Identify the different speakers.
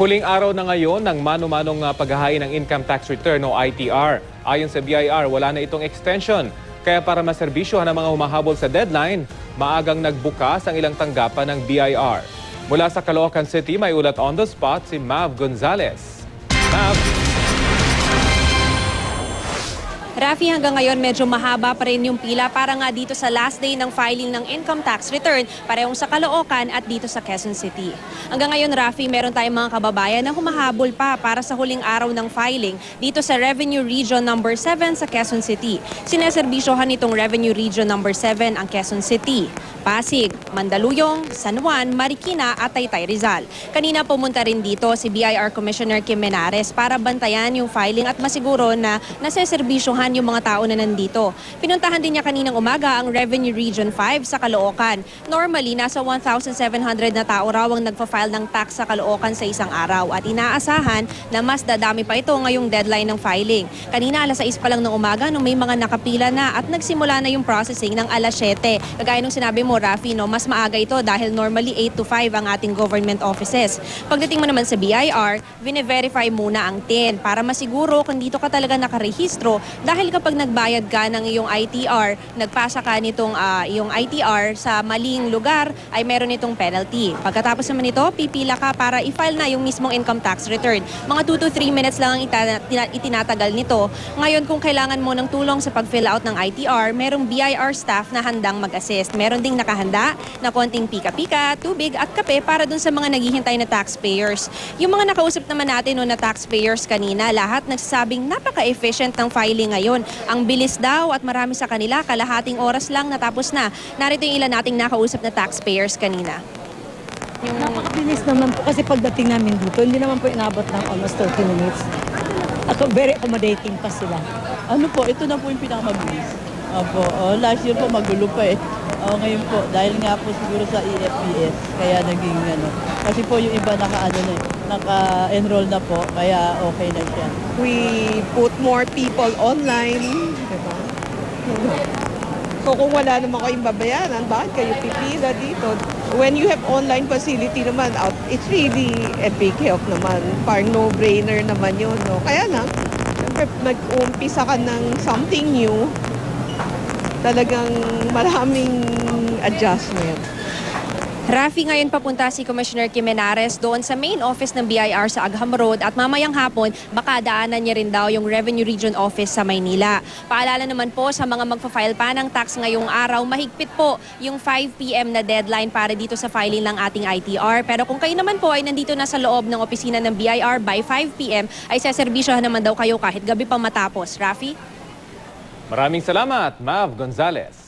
Speaker 1: Huling araw na ngayon ng mano-manong ah, paghahain ng income tax return o ITR. Ayon sa BIR, wala na itong extension. Kaya para maserbisyohan ang mga humahabol sa deadline, maagang nagbukas ang ilang tanggapan ng BIR. Mula sa Caloocan City, may ulat on the spot si Mav Gonzalez. Mav,
Speaker 2: Rafi, hanggang ngayon medyo mahaba pa rin yung pila para nga dito sa last day ng filing ng income tax return, parehong sa Caloocan at dito sa Quezon City. Hanggang ngayon, Rafi, meron tayong mga kababayan na humahabol pa para sa huling araw ng filing dito sa Revenue Region number 7 sa Quezon City. Sineserbisyohan nitong Revenue Region number 7 ang Quezon City, Pasig, Mandaluyong, San Juan, Marikina at Taytay Rizal. Kanina pumunta rin dito si BIR Commissioner Kim Menares para bantayan yung filing at masiguro na naseserbisyohan yung mga tao na nandito. Pinuntahan din niya kaninang umaga ang Revenue Region 5 sa Caloocan. Normally, nasa 1,700 na tao raw ang nagpa-file ng tax sa Caloocan sa isang araw at inaasahan na mas dadami pa ito ngayong deadline ng filing. Kanina alas 6 pa lang ng umaga nung may mga nakapila na at nagsimula na yung processing ng alas 7. Kagaya nung sinabi mo, Rafi, no, mas maaga ito dahil normally 8 to 5 ang ating government offices. Pagdating mo naman sa BIR, vine-verify muna ang TIN para masiguro kung dito ka talaga nakarehistro dahil kapag nagbayad ka ng iyong ITR, nagpasa ka nitong ah, iyong ITR sa maling lugar, ay meron itong penalty. Pagkatapos naman ito, pipila ka para i-file na yung mismong income tax return. Mga 2 to 3 minutes lang ang itinatagal nito. Ngayon, kung kailangan mo ng tulong sa pag-fill out ng ITR, merong BIR staff na handang mag-assist. Meron ding nakahanda na konting pika-pika, tubig at kape para dun sa mga naghihintay na taxpayers. Yung mga nakausap naman natin no, na taxpayers kanina, lahat nagsasabing napaka-efficient ng filing ngayon. Ang bilis daw at marami sa kanila, kalahating oras lang natapos na. Narito yung ilan nating nakausap na taxpayers kanina.
Speaker 3: Napakabilis naman po kasi pagdating namin dito, hindi naman po inabot ng almost 30 minutes. Ako, very accommodating pa sila.
Speaker 4: Ano po, ito na po yung pinakamabilis. Opo, oh, last year po magulo pa eh. Oh, ngayon po, dahil nga po siguro sa EFPS, kaya naging ano. Kasi po yung iba naka, ano na, eh, naka-enroll na po, kaya okay na siya.
Speaker 5: we put more people online. Diba? So kung wala naman kayong babayaran, bakit kayo pipila dito? When you have online facility naman, it's really a big help naman. Parang no-brainer naman yun. No? Kaya lang, nag-umpisa ka ng something new, talagang maraming adjustment.
Speaker 2: Rafi, ngayon papunta si Commissioner Kimenares doon sa main office ng BIR sa Agham Road at mamayang hapon baka daanan niya rin daw yung Revenue Region Office sa Maynila. Paalala naman po sa mga magpa-file pa ng tax ngayong araw, mahigpit po yung 5pm na deadline para dito sa filing ng ating ITR. Pero kung kayo naman po ay nandito na sa loob ng opisina ng BIR by 5pm, ay seserbisyohan naman daw kayo kahit gabi pa matapos. Rafi?
Speaker 1: Maraming salamat, Mav Gonzalez.